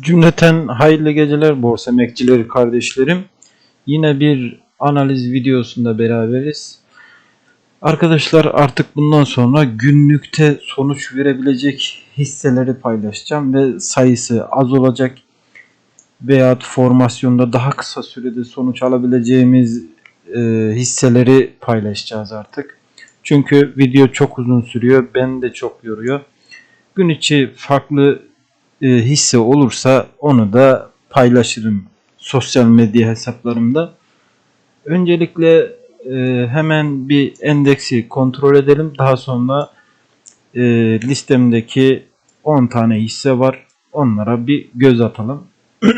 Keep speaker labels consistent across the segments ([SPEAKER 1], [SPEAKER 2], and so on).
[SPEAKER 1] Cümleten hayırlı geceler borsa emekçileri kardeşlerim. Yine bir analiz videosunda beraberiz. Arkadaşlar artık bundan sonra günlükte sonuç verebilecek hisseleri paylaşacağım ve sayısı az olacak veya formasyonda daha kısa sürede sonuç alabileceğimiz e, hisseleri paylaşacağız artık. Çünkü video çok uzun sürüyor. Beni de çok yoruyor. Gün içi farklı e, hisse olursa onu da paylaşırım sosyal medya hesaplarımda. Öncelikle e, hemen bir endeksi kontrol edelim. Daha sonra e, listemdeki 10 tane hisse var. Onlara bir göz atalım.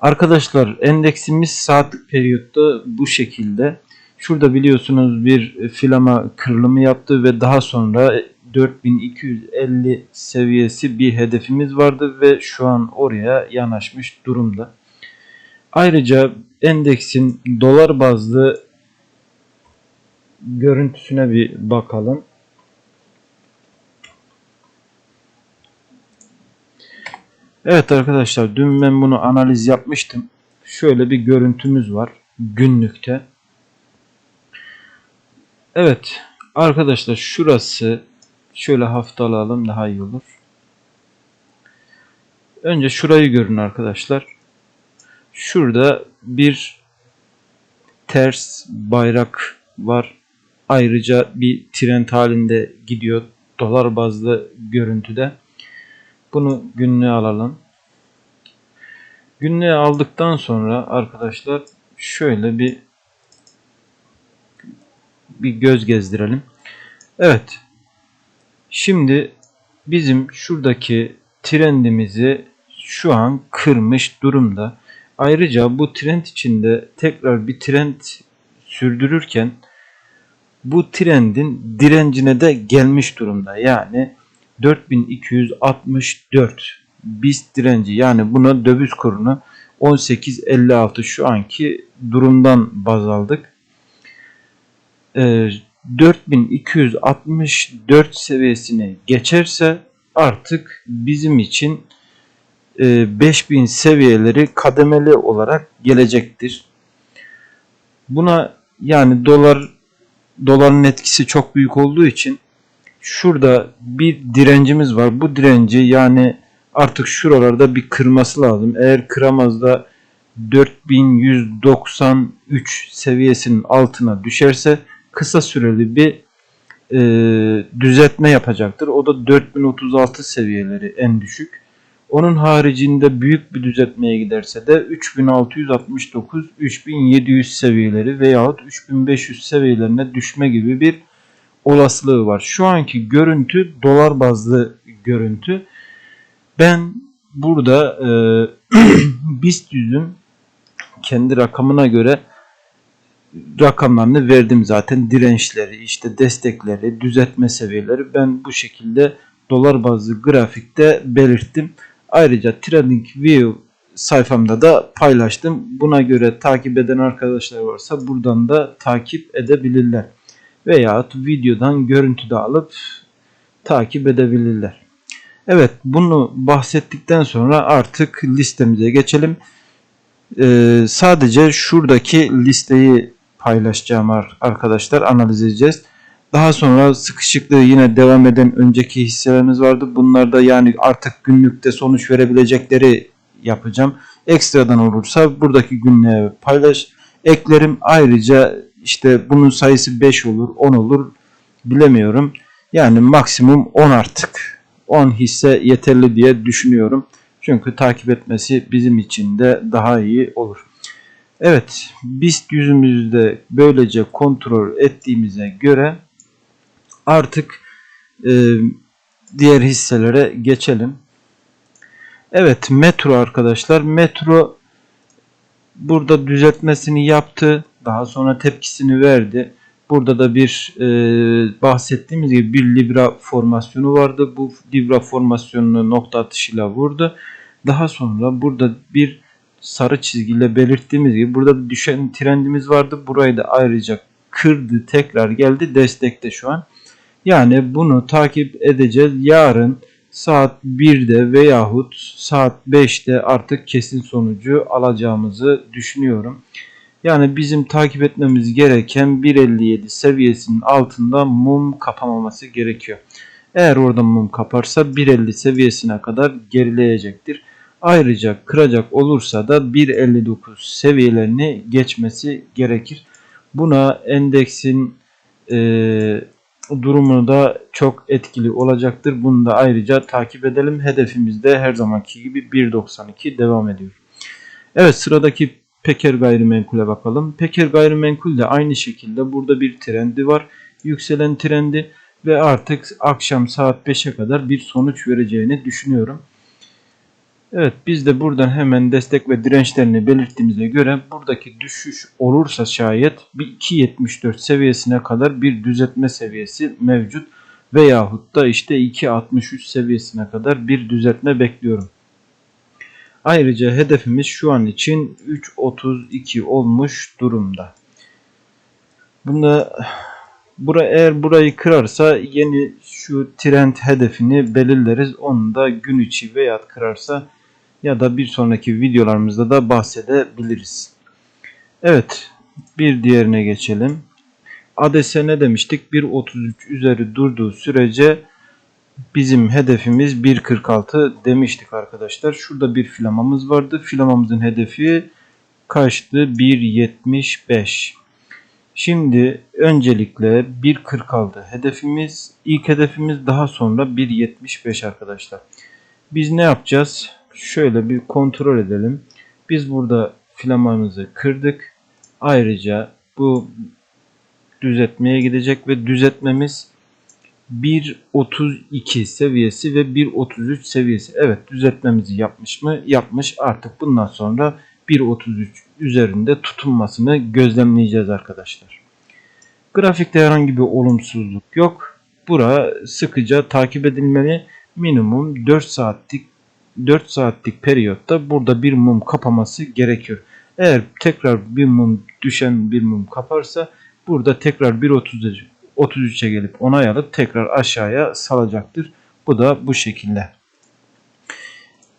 [SPEAKER 1] Arkadaşlar endeksimiz saatlik periyotta bu şekilde. Şurada biliyorsunuz bir filama kırılımı yaptı ve daha sonra 4250 seviyesi bir hedefimiz vardı ve şu an oraya yanaşmış durumda. Ayrıca endeksin dolar bazlı görüntüsüne bir bakalım. Evet arkadaşlar dün ben bunu analiz yapmıştım. Şöyle bir görüntümüz var günlükte. Evet arkadaşlar şurası şöyle haftalayalım daha iyi olur. Önce şurayı görün arkadaşlar. Şurada bir ters bayrak var. Ayrıca bir trend halinde gidiyor dolar bazlı görüntüde. Bunu günlüğe alalım. Günlüğe aldıktan sonra arkadaşlar şöyle bir bir göz gezdirelim. Evet. Şimdi bizim şuradaki trendimizi şu an kırmış durumda. Ayrıca bu trend içinde tekrar bir trend sürdürürken bu trendin direncine de gelmiş durumda. Yani 4264 BIST direnci yani buna döviz kurunu 18.56 şu anki durumdan baz aldık. Ee, 4264 seviyesini geçerse artık bizim için e, 5000 seviyeleri kademeli olarak gelecektir. Buna yani dolar doların etkisi çok büyük olduğu için şurada bir direncimiz var. Bu direnci yani artık şuralarda bir kırması lazım. Eğer kıramaz da 4193 seviyesinin altına düşerse kısa süreli bir e, düzeltme yapacaktır. O da 4036 seviyeleri en düşük. Onun haricinde büyük bir düzeltmeye giderse de 3669 3700 seviyeleri veyahut 3500 seviyelerine düşme gibi bir olasılığı var. Şu anki görüntü dolar bazlı görüntü. Ben burada e, BIST yüzün kendi rakamına göre rakamlarını verdim zaten. Dirençleri, işte destekleri, düzeltme seviyeleri ben bu şekilde dolar bazlı grafikte belirttim. Ayrıca TradingView sayfamda da paylaştım. Buna göre takip eden arkadaşlar varsa buradan da takip edebilirler. Veya videodan görüntü de alıp takip edebilirler. Evet bunu bahsettikten sonra artık listemize geçelim. Ee, sadece şuradaki listeyi paylaşacağım arkadaşlar analiz edeceğiz. Daha sonra sıkışıklığı yine devam eden önceki hisselerimiz vardı. Bunlar da yani artık günlükte sonuç verebilecekleri yapacağım. Ekstradan olursa buradaki günlüğe paylaş eklerim. Ayrıca işte bunun sayısı 5 olur 10 olur bilemiyorum. Yani maksimum 10 artık. 10 hisse yeterli diye düşünüyorum. Çünkü takip etmesi bizim için de daha iyi olur. Evet, BIST yüzümüzde böylece kontrol ettiğimize göre artık e, diğer hisselere geçelim. Evet, Metro arkadaşlar. Metro burada düzeltmesini yaptı. Daha sonra tepkisini verdi. Burada da bir e, bahsettiğimiz gibi bir Libra formasyonu vardı. Bu Libra formasyonunu nokta atışıyla vurdu. Daha sonra burada bir sarı çizgiyle belirttiğimiz gibi burada düşen trendimiz vardı. Burayı da ayrıca kırdı. Tekrar geldi. Destekte şu an. Yani bunu takip edeceğiz. Yarın saat 1'de veyahut saat 5'te artık kesin sonucu alacağımızı düşünüyorum. Yani bizim takip etmemiz gereken 1.57 seviyesinin altında mum kapamaması gerekiyor. Eğer orada mum kaparsa 1.50 seviyesine kadar gerileyecektir. Ayrıca kıracak olursa da 1.59 seviyelerini geçmesi gerekir. Buna endeksin e, durumu da çok etkili olacaktır. Bunu da ayrıca takip edelim. Hedefimiz de her zamanki gibi 1.92 devam ediyor. Evet sıradaki Peker gayrimenkule bakalım. Peker gayrimenkul de aynı şekilde burada bir trendi var. Yükselen trendi ve artık akşam saat 5'e kadar bir sonuç vereceğini düşünüyorum. Evet biz de buradan hemen destek ve dirençlerini belirttiğimize göre buradaki düşüş olursa şayet bir 2.74 seviyesine kadar bir düzeltme seviyesi mevcut. Veyahut da işte 2.63 seviyesine kadar bir düzeltme bekliyorum. Ayrıca hedefimiz şu an için 3.32 olmuş durumda. Bunda bura eğer burayı kırarsa yeni şu trend hedefini belirleriz. Onu da gün içi veya kırarsa ya da bir sonraki videolarımızda da bahsedebiliriz. Evet bir diğerine geçelim. ADS ne demiştik? 1.33 üzeri durduğu sürece bizim hedefimiz 1.46 demiştik arkadaşlar. Şurada bir filamamız vardı. Filamamızın hedefi kaçtı? 1.75. Şimdi öncelikle 1.46 hedefimiz. İlk hedefimiz daha sonra 1.75 arkadaşlar. Biz ne yapacağız? Şöyle bir kontrol edelim. Biz burada filamanımızı kırdık. Ayrıca bu düzeltmeye gidecek ve düzeltmemiz 1.32 seviyesi ve 1.33 seviyesi. Evet düzeltmemizi yapmış mı? Yapmış. Artık bundan sonra 1.33 üzerinde tutunmasını gözlemleyeceğiz arkadaşlar. Grafikte herhangi bir olumsuzluk yok. Bura sıkıca takip edilmeli. Minimum 4 saatlik 4 saatlik periyotta burada bir mum kapaması gerekiyor. Eğer tekrar bir mum düşen bir mum kaparsa burada tekrar 1.33 33'e gelip onay alıp tekrar aşağıya salacaktır. Bu da bu şekilde.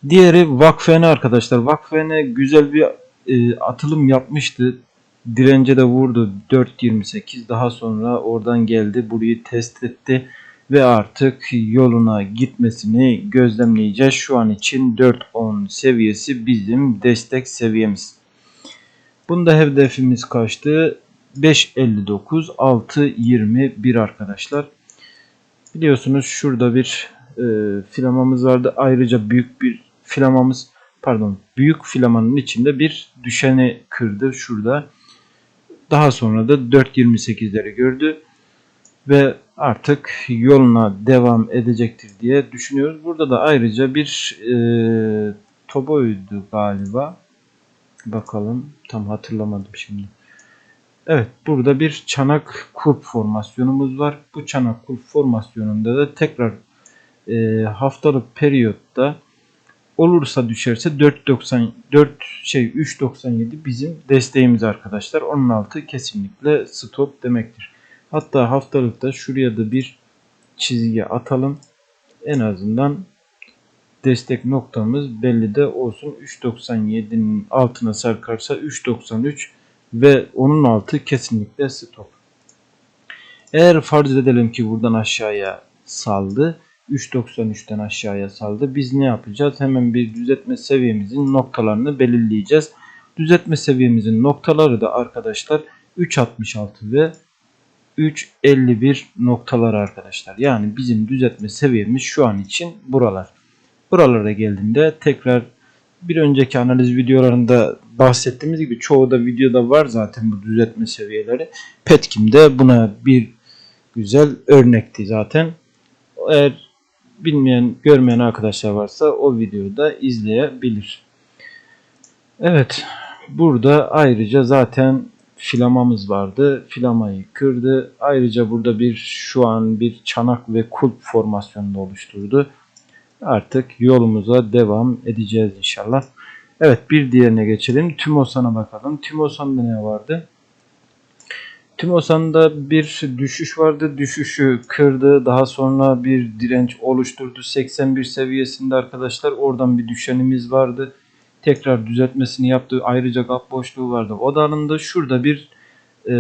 [SPEAKER 1] Diğeri Vakfene arkadaşlar. Vakfene güzel bir e, atılım yapmıştı. Dirence de vurdu 4.28 daha sonra oradan geldi burayı test etti ve artık yoluna gitmesini gözlemleyeceğiz. Şu an için 4.10 seviyesi bizim destek seviyemiz. Bunda hedefimiz kaçtı? 5.59 6.21 arkadaşlar. Biliyorsunuz şurada bir e, filamamız vardı. Ayrıca büyük bir filamamız pardon büyük filamanın içinde bir düşeni kırdı şurada. Daha sonra da 4.28'leri gördü ve artık yoluna devam edecektir diye düşünüyoruz. Burada da ayrıca bir e, Tobo'ydu galiba. Bakalım tam hatırlamadım şimdi. Evet burada bir çanak kulp formasyonumuz var. Bu çanak kulp formasyonunda da tekrar e, haftalık periyotta olursa düşerse 4.90 4 şey 3.97 bizim desteğimiz arkadaşlar. Onun altı kesinlikle stop demektir. Hatta haftalıkta şuraya da bir çizgi atalım. En azından destek noktamız belli de olsun. 3.97'nin altına sarkarsa 3.93 ve onun altı kesinlikle stop. Eğer farz edelim ki buradan aşağıya saldı. 3.93'ten aşağıya saldı. Biz ne yapacağız? Hemen bir düzeltme seviyemizin noktalarını belirleyeceğiz. Düzeltme seviyemizin noktaları da arkadaşlar 3.66 ve 3.51 noktalar arkadaşlar. Yani bizim düzeltme seviyemiz şu an için buralar. Buralara geldiğinde tekrar bir önceki analiz videolarında bahsettiğimiz gibi çoğu da videoda var zaten bu düzeltme seviyeleri. Petkim de buna bir güzel örnekti zaten. Eğer bilmeyen, görmeyen arkadaşlar varsa o videoyu da izleyebilir. Evet. Burada ayrıca zaten filamamız vardı. Filamayı kırdı. Ayrıca burada bir şu an bir çanak ve kulp formasyonunu oluşturdu. Artık yolumuza devam edeceğiz inşallah. Evet bir diğerine geçelim. Tümosan'a bakalım. Tümosan'da ne vardı? Timosan'da bir düşüş vardı. Düşüşü kırdı. Daha sonra bir direnç oluşturdu. 81 seviyesinde arkadaşlar. Oradan bir düşenimiz vardı. Tekrar düzeltmesini yaptı. Ayrıca gap boşluğu vardı. O da. Şurada bir e,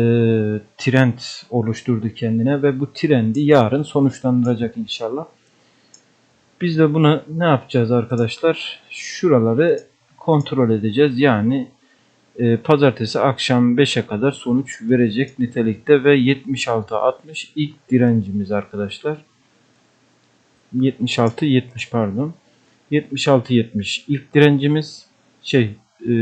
[SPEAKER 1] trend oluşturdu kendine ve bu trendi yarın sonuçlandıracak inşallah. Biz de buna ne yapacağız arkadaşlar? Şuraları kontrol edeceğiz. Yani e, pazartesi akşam 5'e kadar sonuç verecek nitelikte ve 76-60 ilk direncimiz arkadaşlar. 76-70 pardon. 76-70 ilk direncimiz şey e,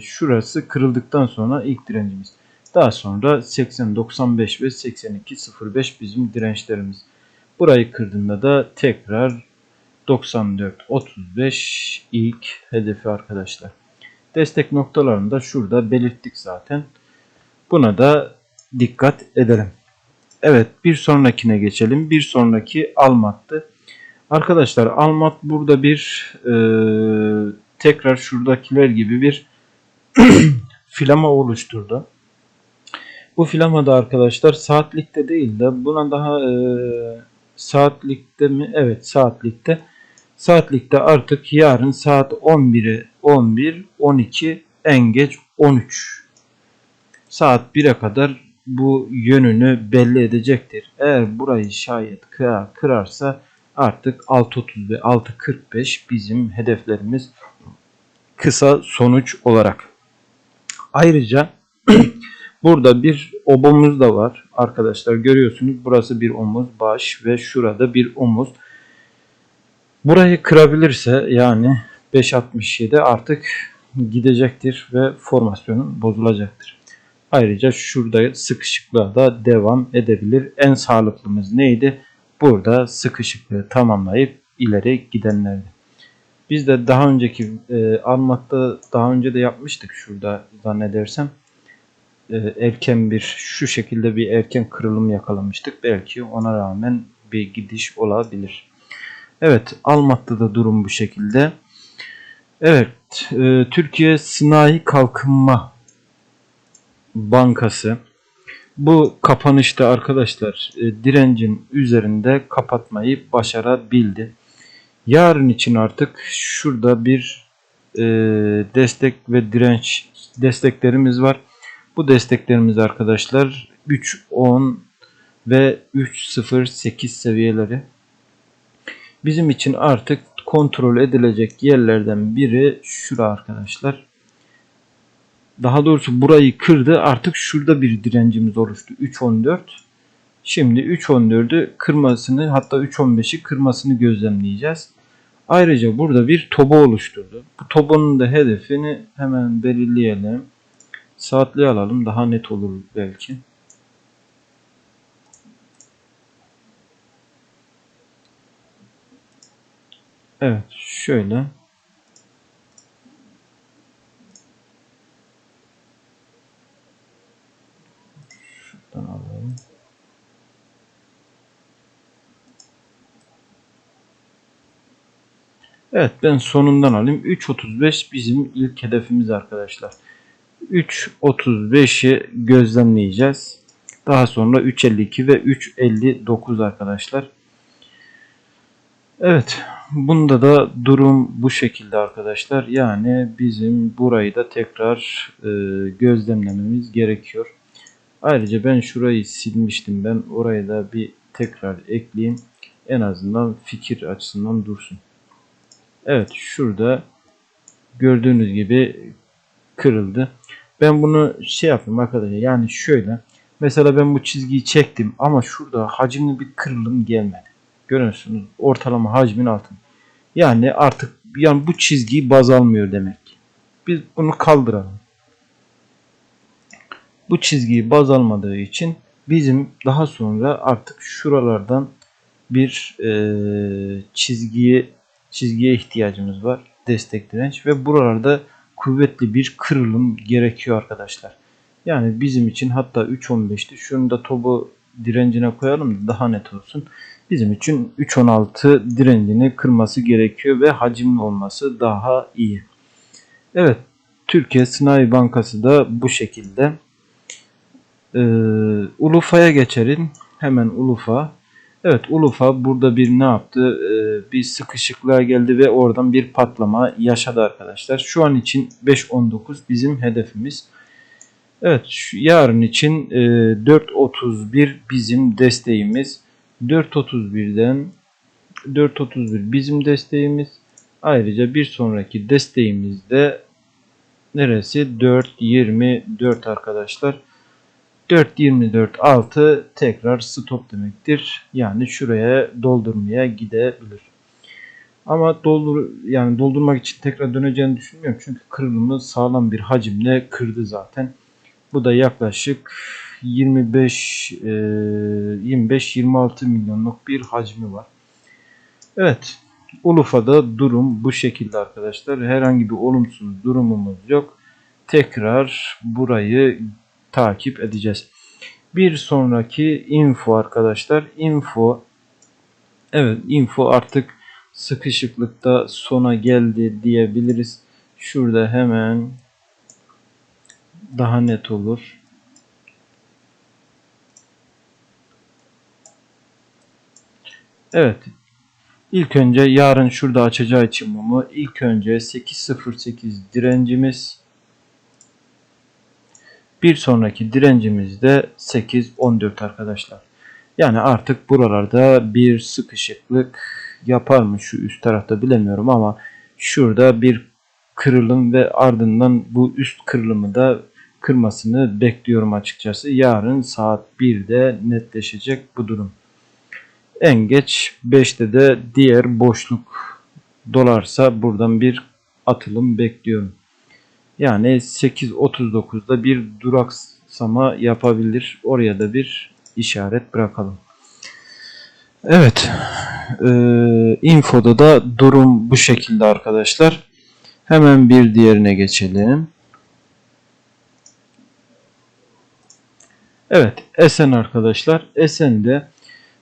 [SPEAKER 1] şurası kırıldıktan sonra ilk direncimiz. Daha sonra 80-95 ve 82-05 bizim dirençlerimiz. Burayı kırdığında da tekrar 94-35 ilk hedefi arkadaşlar. Destek noktalarını da şurada belirttik zaten. Buna da dikkat edelim. Evet bir sonrakine geçelim. Bir sonraki Almat'tı. Arkadaşlar Almat burada bir e, tekrar şuradakiler gibi bir filama oluşturdu. Bu filama da arkadaşlar saatlikte değil de buna daha e, saatlikte mi? Evet saatlikte. Saatlikte artık yarın saat 11'e 11, 12, en geç 13. Saat 1'e kadar bu yönünü belli edecektir. Eğer burayı şayet kırar, kırarsa artık 6.30 ve 6.45 bizim hedeflerimiz kısa sonuç olarak. Ayrıca burada bir obomuz da var arkadaşlar görüyorsunuz burası bir omuz baş ve şurada bir omuz. Burayı kırabilirse yani 5.67 artık gidecektir ve formasyonun bozulacaktır. Ayrıca şurada sıkışıklığa da devam edebilir. En sağlıklımız neydi? Burada sıkışıklığı tamamlayıp ileri gidenlerdi. Biz de daha önceki e, Almat'ta daha önce de yapmıştık şurada zannedersem. E, erken bir şu şekilde bir erken kırılım yakalamıştık. Belki ona rağmen bir gidiş olabilir. Evet Almat'ta da durum bu şekilde. Evet e, Türkiye Sınai Kalkınma Bankası bu kapanışta arkadaşlar e, direncin üzerinde kapatmayı başarabildi. Yarın için artık şurada bir e, destek ve direnç desteklerimiz var. Bu desteklerimiz arkadaşlar 3.10 ve 3.08 seviyeleri. Bizim için artık kontrol edilecek yerlerden biri şura arkadaşlar. Daha doğrusu burayı kırdı. Artık şurada bir direncimiz oluştu. 3.14. Şimdi 3.14'ü kırmasını hatta 3.15'i kırmasını gözlemleyeceğiz. Ayrıca burada bir toba oluşturdu. Bu tobanın da hedefini hemen belirleyelim. Saatli alalım daha net olur belki. Evet şöyle. Şuradan alalım. Evet ben sonundan alayım. 3.35 bizim ilk hedefimiz arkadaşlar. 3.35'i gözlemleyeceğiz. Daha sonra 3.52 ve 3.59 arkadaşlar. Evet. Bunda da durum bu şekilde arkadaşlar. Yani bizim burayı da tekrar e, gözlemlememiz gerekiyor. Ayrıca ben şurayı silmiştim. Ben orayı da bir tekrar ekleyeyim. En azından fikir açısından dursun. Evet şurada gördüğünüz gibi kırıldı. Ben bunu şey yapayım arkadaşlar. Yani şöyle. Mesela ben bu çizgiyi çektim ama şurada hacimli bir kırılım gelmedi. Görüyorsunuz ortalama hacmin altında. Yani artık yani bu çizgiyi baz almıyor demek. Biz bunu kaldıralım. Bu çizgiyi baz almadığı için bizim daha sonra artık şuralardan bir e, çizgiye çizgiye ihtiyacımız var. Destek direnç ve buralarda kuvvetli bir kırılım gerekiyor arkadaşlar. Yani bizim için hatta 3.15'ti. Şunu da topu direncine koyalım daha net olsun. Bizim için 3.16 direncini kırması gerekiyor ve hacimli olması daha iyi. Evet Türkiye Sınai Bankası da bu şekilde. Ee, Ulufa'ya geçelim. Hemen Ulufa. Evet Ulufa burada bir ne yaptı? Ee, bir sıkışıklığa geldi ve oradan bir patlama yaşadı arkadaşlar. Şu an için 5.19 bizim hedefimiz. Evet yarın için e, 4.31 bizim desteğimiz. 4.31'den 4.31 bizim desteğimiz. Ayrıca bir sonraki desteğimiz de neresi? 4.24 arkadaşlar. 4.24 altı tekrar stop demektir. Yani şuraya doldurmaya gidebilir. Ama doldur yani doldurmak için tekrar döneceğini düşünmüyorum. Çünkü kırılımı sağlam bir hacimle kırdı zaten. Bu da yaklaşık 25 25-26 milyonluk bir hacmi var. Evet. Ulufa'da durum bu şekilde arkadaşlar. Herhangi bir olumsuz durumumuz yok. Tekrar burayı takip edeceğiz. Bir sonraki info arkadaşlar. Info Evet info artık sıkışıklıkta sona geldi diyebiliriz. Şurada hemen daha net olur. Evet. İlk önce yarın şurada açacağı için mumu ilk önce 808 direncimiz bir sonraki direncimiz de 814 arkadaşlar. Yani artık buralarda bir sıkışıklık yapar mı şu üst tarafta bilemiyorum ama şurada bir kırılım ve ardından bu üst kırılımı da kırmasını bekliyorum açıkçası. Yarın saat 1'de netleşecek bu durum. En geç 5'te de diğer boşluk dolarsa buradan bir atılım bekliyorum. Yani 8.39'da bir duraksama yapabilir. Oraya da bir işaret bırakalım. Evet. E, infoda da durum bu şekilde arkadaşlar. Hemen bir diğerine geçelim. Evet. Esen arkadaşlar. Esen'de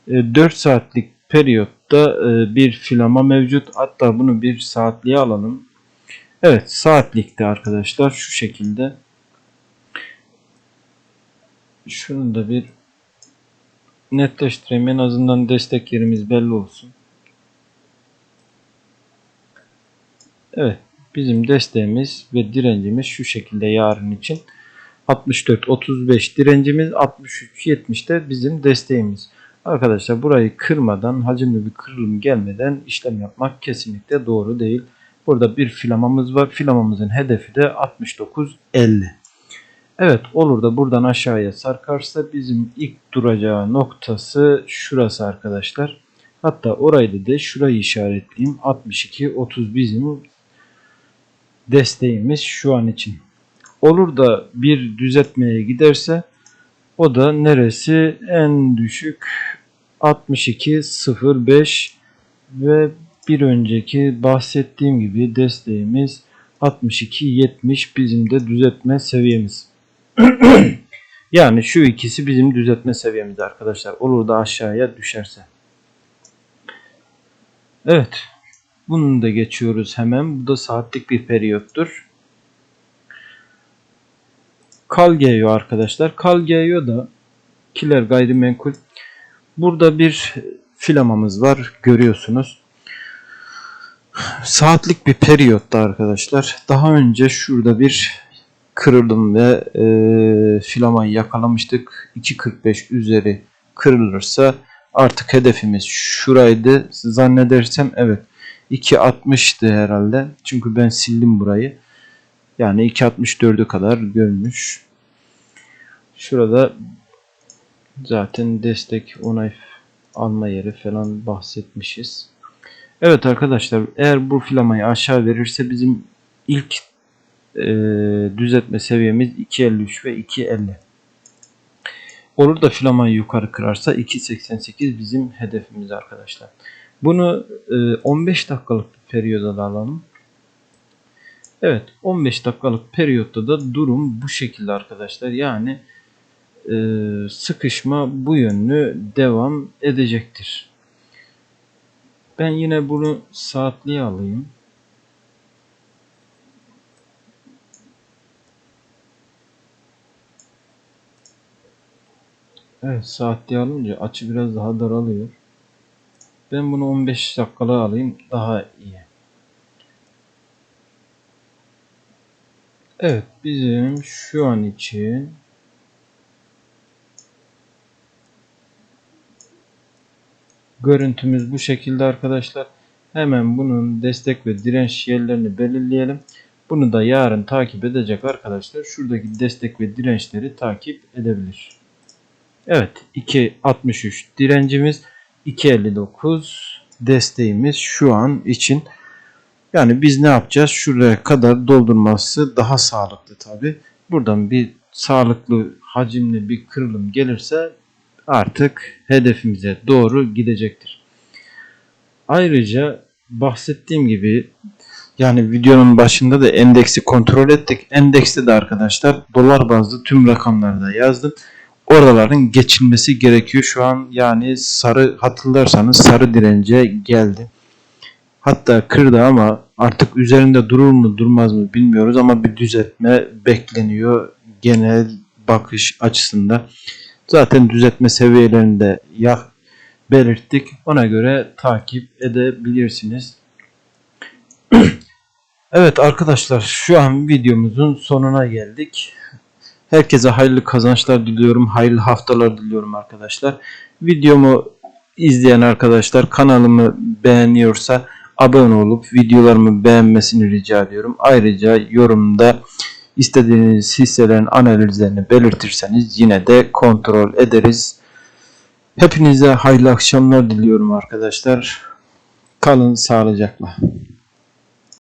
[SPEAKER 1] 4 e, saatlik periyotta e, bir filama mevcut. Hatta bunu bir saatliğe alalım. Evet saatlikte arkadaşlar şu şekilde. Şunu da bir netleştireyim. En azından destek yerimiz belli olsun. Evet. Bizim desteğimiz ve direncimiz şu şekilde yarın için. 64-35 direncimiz 63-70'de bizim desteğimiz. Arkadaşlar burayı kırmadan hacimli bir kırılım gelmeden işlem yapmak kesinlikle doğru değil. Burada bir filamamız var. Filamamızın hedefi de 69.50. Evet olur da buradan aşağıya sarkarsa bizim ilk duracağı noktası şurası arkadaşlar. Hatta orayı da şurayı işaretleyeyim. 62.30 bizim desteğimiz şu an için. Olur da bir düzeltmeye giderse o da neresi en düşük 62.05 ve bir önceki bahsettiğim gibi desteğimiz 62-70 bizim de düzeltme seviyemiz. yani şu ikisi bizim düzeltme seviyemiz arkadaşlar. Olur da aşağıya düşerse. Evet. Bunu da geçiyoruz hemen. Bu da saatlik bir periyottur. Kalgeyo arkadaşlar. Kalgeyo da kiler gayrimenkul. Burada bir filamamız var. Görüyorsunuz saatlik bir periyotta arkadaşlar. Daha önce şurada bir kırıldım ve e, filamayı yakalamıştık. 2.45 üzeri kırılırsa artık hedefimiz şuraydı. Zannedersem evet 2.60'tı herhalde. Çünkü ben sildim burayı. Yani 2.64'ü kadar görmüş. Şurada zaten destek onay alma yeri falan bahsetmişiz. Evet arkadaşlar eğer bu filamayı aşağı verirse bizim ilk e, düzeltme seviyemiz 2.53 ve 2.50. Olur da filamayı yukarı kırarsa 2.88 bizim hedefimiz arkadaşlar. Bunu e, 15 dakikalık bir periyoda da alalım. Evet 15 dakikalık periyotta da durum bu şekilde arkadaşlar. Yani e, sıkışma bu yönlü devam edecektir. Ben yine bunu saatliğe alayım. Evet saatli alınca açı biraz daha daralıyor. Ben bunu 15 dakikalık alayım daha iyi. Evet bizim şu an için görüntümüz bu şekilde arkadaşlar. Hemen bunun destek ve direnç yerlerini belirleyelim. Bunu da yarın takip edecek arkadaşlar. Şuradaki destek ve dirençleri takip edebilir. Evet 2.63 direncimiz 2.59 desteğimiz şu an için. Yani biz ne yapacağız? Şuraya kadar doldurması daha sağlıklı tabi. Buradan bir sağlıklı hacimli bir kırılım gelirse artık hedefimize doğru gidecektir. Ayrıca bahsettiğim gibi yani videonun başında da endeksi kontrol ettik. Endekste de arkadaşlar dolar bazlı tüm rakamları da yazdım. Oraların geçilmesi gerekiyor. Şu an yani sarı hatırlarsanız sarı dirence geldi. Hatta kırdı ama artık üzerinde durur mu durmaz mı bilmiyoruz ama bir düzeltme bekleniyor genel bakış açısında. Zaten düzeltme seviyelerinde ya belirttik. Ona göre takip edebilirsiniz. evet arkadaşlar şu an videomuzun sonuna geldik. Herkese hayırlı kazançlar diliyorum. Hayırlı haftalar diliyorum arkadaşlar. Videomu izleyen arkadaşlar kanalımı beğeniyorsa abone olup videolarımı beğenmesini rica ediyorum. Ayrıca yorumda istediğiniz hisselerin analizlerini belirtirseniz yine de kontrol ederiz. Hepinize hayırlı akşamlar diliyorum arkadaşlar. Kalın sağlıcakla.